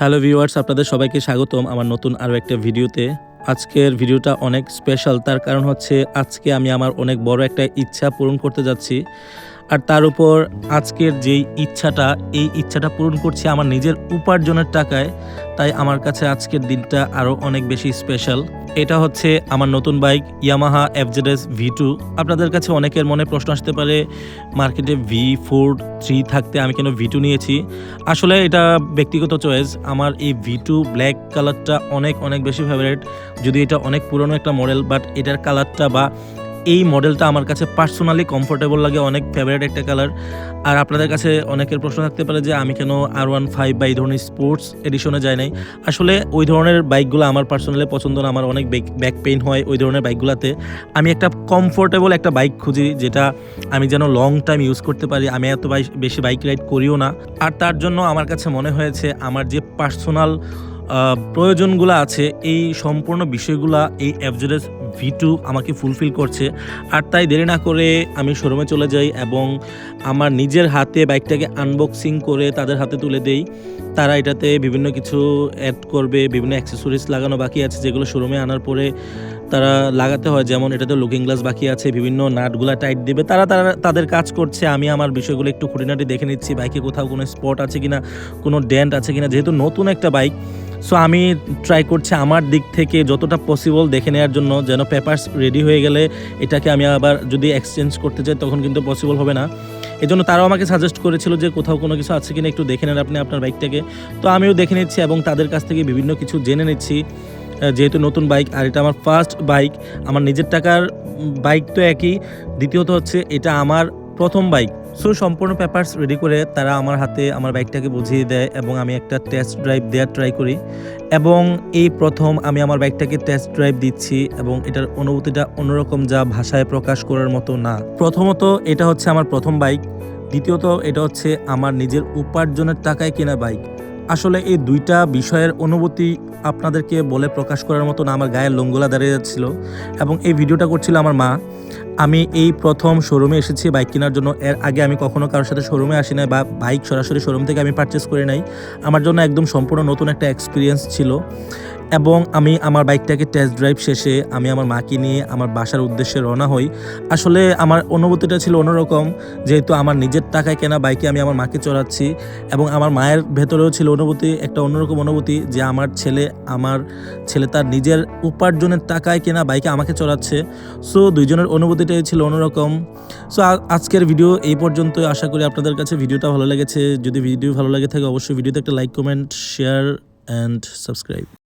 Hello viewers, আপনাদের সবাইকে স্বাগতম আমার নতুন আরও একটা ভিডিওতে। আজকের ভিডিওটা অনেক স্পেশাল তার কারণ হচ্ছে আজকে আমি আমার অনেক বড় একটা ইচ্ছা পূরণ করতে যাচ্ছি। আর তার উপর আজকের যেই ইচ্ছাটা, এই ইচ্ছাটা পূরণ করছি আমার নিজের উপার্জনের টাকায়, তাই আমার কাছে আজকের দিনটা আরও অনেক বেশি স্পেশাল এটা হচ্ছে আমার নতুন bike Yamaha FZS V two আপনাদের কাছে অনেকের মনে প্রশ্ন আসতে পারে মার্কেটে ভি ফোর থ্রি থাকতে আমি কেন ভি টু নিয়েছি? আসলে এটা ব্যক্তিগত চয়েস আমার এই ভি টু ব্ল্যাক কালারটা অনেক অনেক বেশি ফেভারিট যদি এটা অনেক পুরনো একটা মডেল বাট এটার কালারটা বা এই মডেলটা আমার কাছে পার্সোনালি কমফোর্টেবল লাগে, অনেক ফেভারিট একটা কালার আর আপনাদের কাছে অনেকের প্রশ্ন থাকতে পারে যে আমি কেন আর ওয়ান ফাইভ বা এই ধরনের স্পোর্টস এডিশনে যাই নাই। আসলে ওই ধরনের বাইকগুলো আমার পার্সোনালি পছন্দ না, আমার অনেক ব্যাক পেইন হয় ওই ধরনের বাইকগুলোতে আমি একটা কমফোর্টেবল একটা বাইক খুঁজি, যেটা আমি যেন লং টাইম ইউজ করতে পারি, আমি এত বেশি বাইক রাইড করিও না। আর তার জন্য আমার কাছে মনে হয়েছে, আমার যে পার্সোনাল প্রয়োজনগুলো আছে, এই সম্পূর্ণ বিষয়গুলো, এই অ্যাভজেডেস ভি টু আমাকে ফুলফিল করছে। আর তাই দেরি না করে আমি শোরুমে চলে যাই এবং আমার নিজের হাতে বাইকটাকে আনবক্সিং করে তাদের হাতে তুলে দেই। তারা এটাতে বিভিন্ন কিছু অ্যাড করবে, বিভিন্ন অ্যাক্সেসরিজ লাগানো বাকি আছে যেগুলো শোরুমে আনার পরে তারা লাগাতে হয়। যেমন এটাতে লুকিং গ্লাস বাকি আছে, বিভিন্ন নাটগুলা টাইট দিবে। তারা তারা তাদের কাজ করছে। আমি আমার বিষয়গুলো একটু খুঁটিনাটি দেখে নিচ্ছি, বাইকে কোথাও কোনো স্পট আছে কিনা, কোনো ডেন্ট আছে কিনা, যেহেতু নতুন একটা বাইক সো আমি ট্রাই করছি আমার দিক থেকে যতটা পসিবল দেখে নেওয়ার জন্য, যেন পেপার্স রেডি হয়ে গেলে এটাকে আমি আবার যদি এক্সচেঞ্জ করতে চাই, তখন কিন্তু পসিবল হবে না। এই জন্য তারাও আমাকে সাজেস্ট করেছিল যে কোথাও কোনো কিছু আছে কিনা একটু দেখে নেন আপনি আপনার বাইকটাকে তো আমিও দেখে নিচ্ছি এবং তাদের কাছ থেকে বিভিন্ন কিছু জেনে নিচ্ছি। যেহেতু নতুন বাইক আর এটা আমার ফার্স্ট বাইক, আমার নিজের টাকার বাইক তো একই। দ্বিতীয়ত হচ্ছে এটা আমার প্রথম বাইক। সো সম্পূর্ণ পেপার্স রেডি করে তারা আমার হাতে আমার বাইকটাকে বুঝিয়ে দেয় এবং আমি একটা টেস্ট ড্রাইভ দেওয়ার ট্রাই করি। এবং এই প্রথম আমি আমার বাইকটাকে টেস্ট ড্রাইভ দিচ্ছি এবং এটার অনুভূতিটা অন্যরকম যা ভাষায় প্রকাশ করার মতো না। প্রথমত এটা হচ্ছে আমার প্রথম বাইক। দ্বিতীয়ত এটা হচ্ছে আমার নিজের উপার্জনের টাকায় কেনা বাইক। আসলে এই দুইটা বিষয়ের অনুভূতি আপনাদেরকে বলে প্রকাশ করার মতো না, আমার গায়ের লোঙ্গলা দাঁড়িয়ে যাচ্ছিল। এবং এই ভিডিওটা করছিল আমার মা। আমি এই প্রথম শোরুমে এসেছি বাইক কেনার জন্য। এর আগে আমি কখনো কারোর সাথে শোরুমে আসি নাই বা বাইক সরাসরি শোরুম থেকে আমি পারচেস করে নাই। আমার জন্য একদম সম্পূর্ণ নতুন একটা এক্সপিরিয়েন্স ছিল। এবং আমি আমার বাইকটাকে টেস্ট ড্রাইভ শেষে আমি আমার মাকে নিয়ে আমার বাসার উদ্দেশ্যে রওনা হই। আসলে আমার অনুভূতিটা ছিল অন্যরকম, যেহেতু আমার নিজের টাকায় কেনা বাইকে আমি আমার মাকে চড়াচ্ছি এবং আমার মায়ের ভেতরেও ছিল অনুভূতি, একটা অন্যরকম অনুভূতি যে আমার ছেলে আমার ছেলে তার নিজের উপার্জনের টাকায় কেনা বাইকে আমাকে চড়াচ্ছে। সো দুইজনের অনুভূতিটাই ছিল অন্যরকম। সো আজকের ভিডিও এই পর্যন্তই। আশা করি আপনাদের কাছে ভিডিওটা ভালো লেগেছে। যদি ভিডিও ভালো লাগে থাকে, অবশ্যই ভিডিওতে একটা like comment share and subscribe